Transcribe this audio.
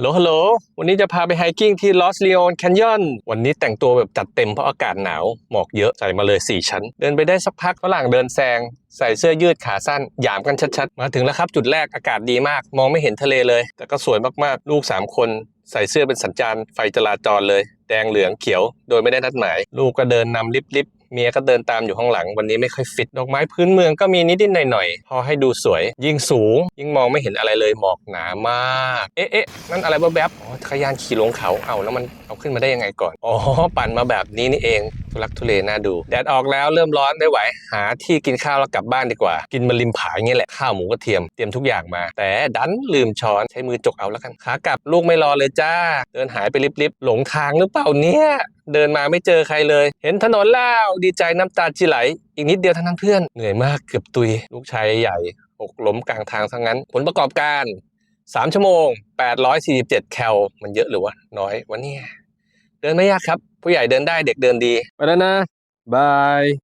ฮัลโหลฮัลโหล วันนี้จะพาไปไฮกิ้งที่ลอสเลีอนแคนยอนวันนี้แต่งตัวแบบจัดเต็มเพราะอากาศหนาว หมอกเยอะ ใส่มาเลย 4 ชั้น เดินไปได้สักพักฝรั่งเดินแซง ใส่เสื้อยืดขาสั้น หยามกันชัดๆ มาถึงแล้วครับจุดแรกอากาศดีมาก มองไม่เห็นทะเลเลย แต่ก็สวยมากๆ ลูก 3 คน ใส่เสื้อเป็นสัญญาณไฟจราจรเลย แดงเหลืองเขียว โดยไม่ได้นัดหมาย ลูกก็เดินนำลิบๆ เมียก็เดินตามอยู่ข้างหลัง วันนี้ไม่ค่อยฟิตดอกไม้พื้นเมืองก็มีนิดๆหน่อยๆพอให้ดูสวย ยิ่งสูง ยิ่งมองไม่เห็นอะไรเลยหมอกหนามากเอ๊ะเอ๊ะนั่นอะไรแวบๆอ๋อจักรยานขี่ลงเขาเอาแล้วมันเอาขึ้นมาได้ยังไงก่อนอ๋อปั่นมาแบบนี้นี่เองทุลักทุเลน่าดูแดดออกแล้วเริ่มร้อนไม่ไหวหาที่กินข้าวแล้วกลับบ้านดีกว่า กินมาริมผาอย่างนี้แหละข้าวหมูกระเทียมเตรียมทุกอย่างมา แต่ดันลืมช้อนใช้มือจกเอาแล้วกันขากลับลูกไม่รอเลยจ้า เดินหายไปลิบๆหลงทางหรือเปล่าเนี่ย เดินมาไม่เจอใครเลย เห็นถนนแล้วดีใจน้ำตาจิไหล อีกนิดเดียวทั้งนั้นเพื่อนเหนื่อยมากเกือบตุย ลูกชายใหญ่หกล้มกลางทางทั้งนั้น ผลประกอบการ 3 ชั่วโมง 847 แคลมันเยอะหรือว่าน้อยวะเนี่ยเดินไม่ยากครับ ผู้ใหญ่เดินได้เด็กเดินดี ไปแล้วนะบาย